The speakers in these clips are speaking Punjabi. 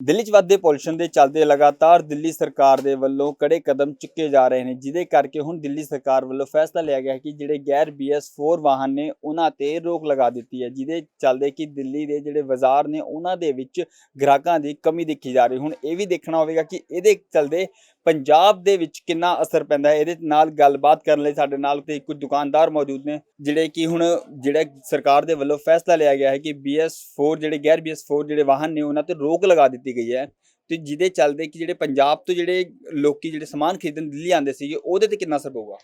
ਦਿੱਲੀ 'ਚ ਵੱਧਦੇ ਪੋਲੂਸ਼ਨ ਦੇ ਚੱਲਦੇ ਲਗਾਤਾਰ ਦਿੱਲੀ ਸਰਕਾਰ ਦੇ ਵੱਲੋਂ ਕੜੇ ਕਦਮ ਚੁੱਕੇ ਜਾ ਰਹੇ ਨੇ, ਜਿਹਦੇ ਕਰਕੇ ਹੁਣ ਦਿੱਲੀ ਸਰਕਾਰ ਵੱਲੋਂ ਫੈਸਲਾ ਲਿਆ ਗਿਆ ਹੈ ਕਿ ਜਿਹੜੇ ਗੈਰ BS4 ਵਾਹਨ ਨੇ, ਉਹਨਾਂ ਤੇ ਰੋਕ ਲਗਾ ਦਿੱਤੀ ਹੈ, ਜਿਹਦੇ ਚੱਲਦੇ ਕਿ ਦਿੱਲੀ ਦੇ ਜਿਹੜੇ ਬਾਜ਼ਾਰ ਨੇ, ਉਹਨਾਂ ਦੇ ਵਿੱਚ ਗ੍ਰਾਹਕਾਂ ਦੀ ਕਮੀ ਦੇਖੀ ਜਾ ਰਹੀ ਹੁਣ ਇਹ ਵੀ ਦੇਖਣਾ ਹੋਵੇਗਾ ਕਿ ਇਹਦੇ ਚੱਲਦੇ ਪੰਜਾਬ ਦੇ ਵਿੱਚ ਕਿੰਨਾ ਅਸਰ ਪੈਂਦਾ ਹੈ? ਇਹਦੇ ਨਾਲ ਗੱਲਬਾਤ ਕਰਨ ਲਈ ਸਾਡੇ ਨਾਲ ਤੇ ਕੁਝ ਦੁਕਾਨਦਾਰ ਮੌਜੂਦ ਨੇ, ਜਿਹੜੇ ਕਿ ਹੁਣ ਜਿਹੜਾ ਸਰਕਾਰ ਦੇ ਵੱਲੋਂ ਫੈਸਲਾ ਲਿਆ ਗਿਆ ਹੈ ਕਿ BS4 ਜਿਹੜੇ ਗੈਰ BS4 ਜਿਹੜੇ ਵਾਹਨ ਨੇ, ਉਹਨਾਂ ਤੇ ਰੋਕ ਲਗਾ ਦਿੱਤੀ ਗਈ ਹੈ। ਤੇ ਜਿਹਦੇ ਚੱਲਦੇ ਕਿ ਜਿਹੜੇ ਪੰਜਾਬ ਤੋਂ ਜਿਹੜੇ ਲੋਕੀ ਜਿਹੜੇ ਸਮਾਨ ਖਰੀਦਣ ਦਿੱਲੀ ਆਉਂਦੇ ਸੀਗੇ, ਉਹਦੇ ਤੇ ਕਿੰਨਾ ਅਸਰ ਪਊਗਾ?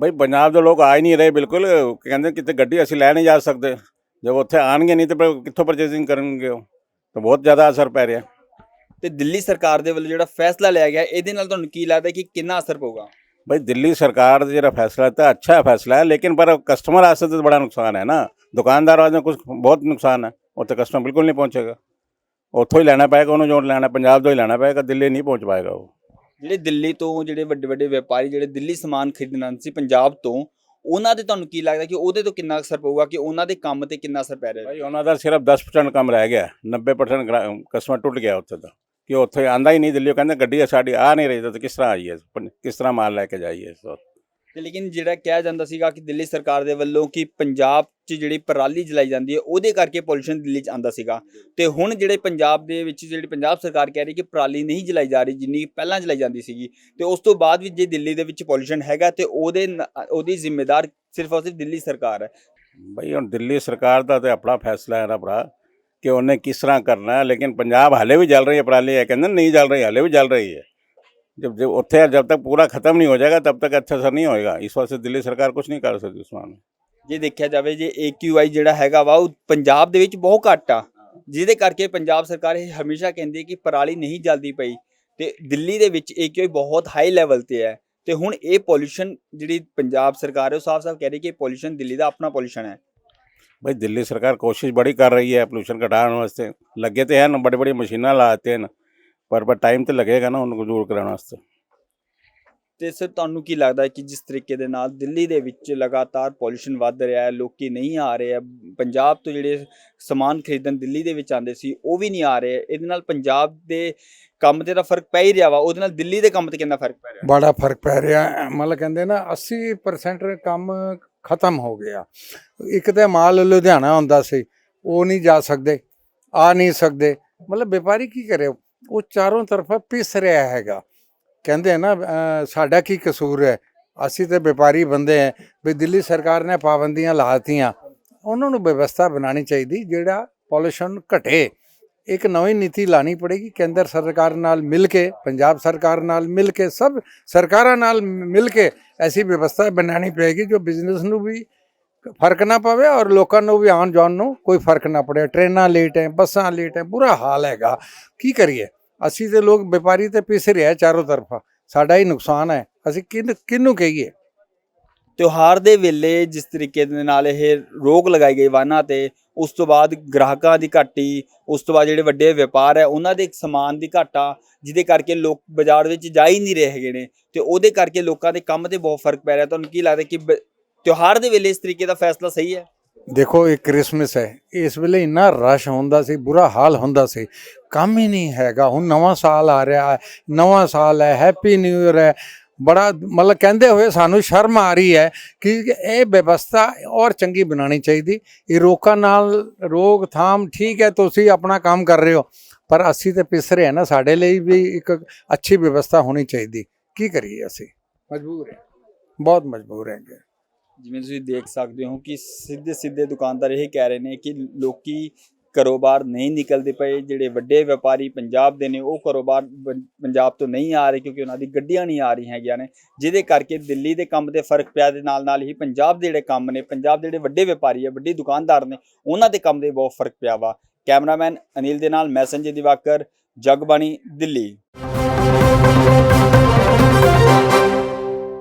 ਬਈ ਪੰਜਾਬ ਦੇ ਲੋਕ ਆ ਹੀ ਨਹੀਂ ਰਹੇ ਬਿਲਕੁਲ। ਕਹਿੰਦੇ ਕਿਤੇ ਗੱਡੀ ਅਸੀਂ ਲੈ ਨਹੀਂ ਜਾ ਸਕਦੇ। ਜਦ ਉੱਥੇ ਆਣਗੇ ਨਹੀਂ ਤੇ ਕਿੱਥੋਂ ਪਰਚੇਸਿੰਗ ਕਰਨਗੇ ਉਹ? ਤਾਂ ਬਹੁਤ ਜ਼ਿਆਦਾ ਅਸਰ ਪੈ ਰਿਹਾ। ਤੇ ਦਿੱਲੀ ਸਰਕਾਰ ਦੇ ਵੱਲੋਂ ਜਿਹੜਾ ਫੈਸਲਾ ਲਿਆ ਗਿਆ ਇਹਦੇ ਨਾਲ ਤੁਹਾਨੂੰ ਕੀ ਲੱਗਦਾ ਕਿ ਕਿੰਨਾ ਅਸਰ ਪਊਗਾ? ਬਈ ਦਿੱਲੀ ਸਰਕਾਰ ਦਾ ਜਿਹੜਾ ਫੈਸਲਾ ਹੈ ਤਾਂ ਅੱਛਾ ਫੈਸਲਾ ਹੈ ਲੇਕਿਨ ਪਰ ਕਸਟਮਰ ਵਾਸਤੇ ਤਾਂ ਬੜਾ ਨੁਕਸਾਨ ਹੈ ਨਾ। ਦੁਕਾਨਦਾਰ ਵਾਸਤੇ ਕੁਝ ਬਹੁਤ ਨੁਕਸਾਨ ਹੈ ਉੱਥੇ ਕਸਟਮਰ ਬਿਲਕੁਲ ਨਹੀਂ ਪਹੁੰਚੇਗਾ। ਉੱਥੋਂ ਹੀ ਲੈਣਾ ਪਏਗਾ ਉਹਨੂੰ ਜੋ ਲੈਣਾ ਪੰਜਾਬ ਤੋਂ ਹੀ ਲੈਣਾ ਪਏਗਾ ਦਿੱਲੀ ਨਹੀਂ ਪਹੁੰਚ ਪਾਏਗਾ ਉਹ। ਜਿਹੜੇ ਦਿੱਲੀ ਤੋਂ ਜਿਹੜੇ ਵੱਡੇ ਵੱਡੇ ਵਪਾਰੀ ਜਿਹੜੇ ਦਿੱਲੀ ਸਮਾਨ ਖਰੀਦਣ ਸੀ ਪੰਜਾਬ ਤੋਂ ਉਹਨਾਂ ਤੇ ਤੁਹਾਨੂੰ ਕੀ ਲੱਗਦਾ ਕਿ ਉਹਦੇ ਤੋਂ ਕਿੰਨਾ ਅਸਰ ਪਊਗਾ ਕਿ ਉਹਨਾਂ ਦੇ ਕੰਮ ਤੇ ਕਿੰਨਾ ਅਸਰ ਪੈ ਰਿਹਾ ਹੈ? ਭਾਈ ਉਹਨਾਂ ਦਾ ਸਿਰਫ 10% ਕੰਮ ਰਹਿ ਗਿਆ 90% ਕਸਟਮਰ ਟੁੱਟ ਗਿਆ ਉੱਥੇ ਦਾ ਕਿ ਉੱਥੇ ਆਂਦਾ ਹੀ ਨਹੀਂ ਦਿੱਲੀ ਉਹ ਕਹਿੰਦੇ ਗੱਡੀ ਸਾਡੀ ਆ ਨਹੀਂ ਰਹੀ ਤਾਂ ਕਿਸ ਤਰ੍ਹਾਂ ਆਈਏ? ਕਿਸ ਤਰ੍ਹਾਂ ਮਾਲ ਲੈ ਕੇ ਜਾਈਏ? ਸੋ ਤੇ ਲੇਕਿਨ ਜਿਹੜਾ ਕਿਹਾ ਜਾਂਦਾ ਸੀਗਾ ਕਿ ਦਿੱਲੀ ਸਰਕਾਰ ਦੇ ਵੱਲੋਂ ਕਿ ਪੰਜਾਬ 'ਚ ਜਿਹੜੀ ਪਰਾਲੀ ਜਲਾਈ ਜਾਂਦੀ ਹੈ ਉਹਦੇ ਕਰਕੇ ਪੋਲੂਸ਼ਨ ਦਿੱਲੀ 'ਚ ਆਂਦਾ ਸੀਗਾ। ਤੇ ਹੁਣ ਜਿਹੜੇ ਪੰਜਾਬ ਦੇ ਵਿੱਚ ਜਿਹੜੀ ਪੰਜਾਬ ਸਰਕਾਰ ਕਹਿ ਰਹੀ ਕਿ ਪਰਾਲੀ ਨਹੀਂ ਜਲਾਈ ਜਾ ਰਹੀ ਜਿੰਨੀ ਪਹਿਲਾਂ ਜਲਾਈ ਜਾਂਦੀ ਸੀਗੀ ਤੇ ਉਸ ਤੋਂ ਬਾਅਦ ਵੀ ਜੇ ਦਿੱਲੀ ਦੇ ਵਿੱਚ ਪੋਲੂਸ਼ਨ ਹੈਗਾ ਤੇ ਉਹਦੇ ਉਹਦੀ ਜ਼ਿੰਮੇਦਾਰ ਸਿਰਫ ਔਰ ਸਿਰਫ ਦਿੱਲੀ ਸਰਕਾਰ ਹੈ। ਬਈ ਹੁਣ ਦਿੱਲੀ ਸਰਕਾਰ ਦਾ ਤੇ ਆਪਣਾ ਫੈਸਲਾ ਹੈ ਨਾ ਭਰਾ। ਕਿ ਉਹਨੇ ਕਿਸ ਤਰ੍ਹਾਂ ਕਰਨਾ ਹੈ ਲੇਕਿਨ ਪੰਜਾਬ ਹਾਲੇ ਵੀ ਜਲ ਰਹੀ ਹੈ ਪਰਾਲੀ ਹੈ ਕਹਿੰਦੇ ਨਹੀਂ ਜਲ ਰਹੀ ਹਾਲੇ ਵੀ ਜਲ ਰਹੀ ਹੈ जब जब ਉੱਥੇ जब तक पूरा खत्म नहीं हो जाएगा तब तक अच्छा असर नहीं होएगा इस वास्ते दिल्ली सरकार कुछ नहीं कर सकती उस मामले में ਜੇ ਦੇਖਿਆ ਜਾਵੇ ਜੇ AQI ਜਿਹੜਾ ਹੈਗਾ ਵਾ ਉਹ ਪੰਜਾਬ ਦੇ ਵਿੱਚ ਬਹੁਤ ਘੱਟ ਆ ਜਿਹਦੇ ਕਰਕੇ ਪੰਜਾਬ ਸਰਕਾਰ ਇਹ ਹਮੇਸ਼ਾ ਕਹਿੰਦੀ ਹੈ ਕਿ ਪਰਾਲੀ ਨਹੀਂ ਜਲਦੀ ਪਈ ਤੇ ਦਿੱਲੀ ਦੇ ਵਿੱਚ AQI ਬਹੁਤ ਹਾਈ ਲੈਵਲ ਤੇ ਹੈ ਤੇ ਹੁਣ ਇਹ ਪੋਲੂਸ਼ਨ ਜਿਹੜੀ ਪੰਜਾਬ ਸਰਕਾਰ ਹੈ ਉਹ ਸਾਫ਼-ਸਾਫ਼ ਕਹਿ ਰਹੀ ਕਿ ਪੋਲੂਸ਼ਨ ਦਿੱਲੀ ਦਾ ਆਪਣਾ ਪੋਲੂਸ਼ਨ ਹੈ भाई दिल्ली सरकार कोशिश बड़ी कर रही है पोल्यूशन घटाने वास्ते लगे तो हैं ना बड़ी बड़ी मशीना लाते हैं पर पर टाइम तो लगेगा ना उनको दूर कराने वास्ते ਤੇ ਸਰ ਤੁਹਾਨੂੰ ਕੀ ਲੱਗਦਾ ਹੈ ਕਿ ਜਿਸ ਤਰੀਕੇ ਦੇ ਨਾਲ ਦਿੱਲੀ ਦੇ ਵਿੱਚ ਲਗਾਤਾਰ ਪੋਲੂਸ਼ਨ ਵੱਧ ਰਿਹਾ ਹੈ ਲੋਕੀ ਨਹੀਂ ਆ ਰਹੇ ਆ ਪੰਜਾਬ ਤੋਂ ਜਿਹੜੇ ਸਮਾਨ ਖਰੀਦਣ ਦਿੱਲੀ ਦੇ ਵਿੱਚ ਆਉਂਦੇ ਸੀ ਉਹ ਵੀ ਨਹੀਂ ਆ ਰਹੇ ਇਹਦੇ ਨਾਲ ਪੰਜਾਬ ਦੇ ਕੰਮ ਤੇ ਤਾਂ ਫਰਕ ਪੈ ਹੀ ਰਿਹਾ ਵਾ ਉਹਦੇ ਨਾਲ ਦਿੱਲੀ ਦੇ ਕੰਮ ਤੇ ਕਿੰਨਾ ਫਰਕ ਪੈ ਰਿਹਾ ਬੜਾ ਫਰਕ ਪੈ ਰਿਹਾ ਹੈ। ਮਤਲਬ ਕਹਿੰਦੇ ਨਾ 80% ਕੰਮ ਖਤਮ ਹੋ ਗਿਆ। ਇੱਕ ਤਾਂ ਮਾਲ ਲੁਧਿਆਣਾ ਹੁੰਦਾ ਸੀ, ਉਹ ਨਹੀਂ ਜਾ ਸਕਦੇ, ਆ ਨਹੀਂ ਸਕਦੇ। ਮਤਲਬ ਵਪਾਰੀ ਕੀ ਕਰੇ? ਉਹ ਚਾਰੋਂ ਤਰਫਾ ਪਿਸ ਰਿਹਾ ਹੈਗਾ। ਕਹਿੰਦੇ ਨਾ ਸਾਡਾ ਕੀ ਕਸੂਰ ਹੈ? ਅਸੀਂ ਤੇ ਵਪਾਰੀ ਬੰਦੇ ਹੈ ਵੀ ਦਿੱਲੀ ਸਰਕਾਰ ਨੇ ਪਾਬੰਦੀਆਂ ਲਾਤੀਆਂ। ਉਹਨਾਂ ਨੂੰ ਵਿਵਸਥਾ ਬਣਾਉਣੀ ਚਾਹੀਦੀ, ਜਿਹੜਾ ਪੋਲੂਸ਼ਨ ਘਟੇ। ਇੱਕ ਨਵੀਂ ਨੀਤੀ ਲਾਣੀ ਪੜੇਗੀ, ਕੇਂਦਰ ਸਰਕਾਰ ਨਾਲ ਮਿਲ ਕੇ, ਪੰਜਾਬ ਸਰਕਾਰ ਨਾਲ ਮਿਲ ਕੇ, ਸਭ ਸਰਕਾਰਾਂ ਨਾਲ ਮਿਲ ਕੇ ਐਸੀ ਵਿਵਸਥਾ ਬਣਾਉਣੀ ਪਏਗੀ ਜੋ ਬਿਜ਼ਨਸ ਨੂੰ ਵੀ ਫ਼ਰਕ ਨਾ ਪਵੇ ਔਰ ਲੋਕਾਂ ਨੂੰ ਵੀ ਆਉਣ ਜਾਣ ਨੂੰ ਕੋਈ ਫ਼ਰਕ ਨਾ ਪੜੇ ਟ੍ਰੇਨਾਂ ਲੇਟ ਹੈ, ਬੱਸਾਂ ਲੇਟ ਹੈ, ਬੁਰਾ ਹਾਲ ਹੈਗਾ। ਕੀ ਕਰੀਏ? ਅਸੀਂ ਤੇ ਲੋਕ ਵਪਾਰੀ ਤੇ ਪਿਸ ਰਿਹਾ ਚਾਰੋਂ ਤਰਫਾ। ਸਾਡਾ ਹੀ ਨੁਕਸਾਨ ਹੈ। ਅਸੀਂ ਕਿਨ ਕਿਹਨੂੰ ਕਹੀਏ? ਤਿਉਹਾਰ ਦੇ ਵੇਲੇ ਜਿਸ ਤਰੀਕੇ ਦੇ ਨਾਲ ਇਹ ਰੋਕ ਲਗਾਈ ਗਈ ਵਾਹਨਾਂ ਤੇ ਉਸ ਤੋਂ ਬਾਅਦ ਗ੍ਰਾਹਕਾਂ ਦੀ ਘਾਟੀ, ਉਸ ਤੋਂ ਬਾਅਦ ਜਿਹੜੇ ਵੱਡੇ ਵਪਾਰ ਹੈ, ਉਹਨਾਂ ਦੇ ਸਮਾਨ ਦੀ ਘਾਟਾ, ਜਿਹਦੇ ਕਰਕੇ ਲੋਕ ਬਾਜ਼ਾਰ ਵਿੱਚ ਜਾ ਹੀ ਨਹੀਂ ਰਹੇ ਹੈਗੇ ਨੇ ਤੇ ਉਹਦੇ ਕਰਕੇ ਲੋਕਾਂ ਦੇ ਕੰਮ ਤੇ ਬਹੁਤ ਫ਼ਰਕ ਪੈ ਰਿਹਾ। ਤੁਹਾਨੂੰ ਕੀ ਲੱਗਦਾ ਕਿ ਬ- ਤਿਉਹਾਰ ਦੇ ਵੇਲੇ ਇਸ ਤਰੀਕੇ ਦਾ ਫੈਸਲਾ ਸਹੀ ਹੈ? ਦੇਖੋ, ਇਹ ਕ੍ਰਿਸਮਸ ਹੈ। ਇਸ ਵੇਲੇ ਇੰਨਾ ਰਸ਼ ਹੁੰਦਾ ਸੀ, ਬੁਰਾ ਹਾਲ ਹੁੰਦਾ ਸੀ। ਕੰਮ ਹੀ ਨਹੀਂ ਹੈਗਾ। ਹੁਣ ਨਵਾਂ ਸਾਲ ਆ ਰਿਹਾ ਹੈ, ਨਵਾਂ ਸਾਲ ਹੈ, ਹੈਪੀ ਨਿਊ ਇਅਰ ਹੈ। ਬੜਾ ਮਤਲਬ ਕਹਿੰਦੇ ਹੋਏ ਸਾਨੂੰ ਸ਼ਰਮ ਆ ਰਹੀ ਹੈ ਕਿ ਇਹ ਵਿਵਸਥਾ ਔਰ ਚੰਗੀ ਬਣਾਉਣੀ ਚਾਹੀਦੀ। ਇਹ ਰੋਕਾਂ ਨਾਲ ਰੋਕਥਾਮ ਠੀਕ ਹੈ, ਤੁਸੀਂ ਆਪਣਾ ਕੰਮ ਕਰ ਰਹੇ ਹੋ, ਪਰ ਅਸੀਂ ਤੇ ਪਿਸ ਰਹੇ ਹਾਂ ਨਾ, ਸਾਡੇ ਲਈ ਵੀ ਇੱਕ ਅੱਛੀ ਵਿਵਸਥਾ ਹੋਣੀ ਚਾਹੀਦੀ। ਕੀ ਕਰੀਏ ਅਸੀਂ? ਮਜਬੂਰ ਹੈ। ਬਹੁਤ ਮਜਬੂਰ ਹੈਗੇ। ਜਿਵੇਂ ਤੁਸੀਂ ਦੇਖ ਸਕਦੇ ਹੋ ਕਿ ਸਿੱਧੇ ਸਿੱਧੇ ਦੁਕਾਨਦਾਰ ਇਹ ਕਹਿ ਰਹੇ ਨੇ ਕਿ ਲੋਕੀ ਕਾਰੋਬਾਰ ਨਹੀਂ ਨਿਕਲਦੇ ਪਏ, ਜਿਹੜੇ ਵੱਡੇ ਵਪਾਰੀ ਪੰਜਾਬ ਦੇ ਨੇ, ਉਹ ਕਾਰੋਬਾਰ ਪੰਜਾਬ ਤੋਂ ਨਹੀਂ ਆ ਰਹੇ ਕਿਉਂਕਿ ਉਹਨਾਂ ਦੀ ਗੱਡੀਆਂ ਨਹੀਂ ਆ ਰਹੀਆਂ ਹੈਗੀਆਂ ਨੇ, ਜਿਹਦੇ ਕਰਕੇ ਦਿੱਲੀ ਦੇ ਕੰਮ ਤੇ ਫ਼ਰਕ ਪਿਆ ਦੇ ਨਾਲ ਨਾਲ ਹੀ ਪੰਜਾਬ ਦੇ ਜਿਹੜੇ ਕੰਮ ਨੇ, ਪੰਜਾਬ ਦੇ ਜਿਹੜੇ ਵੱਡੇ ਵਪਾਰੀ ਆ, ਵੱਡੇ ਦੁਕਾਨਦਾਰ ਨੇ, ਉਹਨਾਂ ਦੇ ਕੰਮ ਦੇ ਬਹੁਤ ਫ਼ਰਕ ਪਿਆ ਵਾ। ਕੈਮਰਾਮੈਨ ਅਨਿਲ ਦੇ ਨਾਲ ਮੈਂ ਸੰਜੇ ਦਿਵਾਕਰ, ਜਗਬਾਣੀ ਦਿੱਲੀ।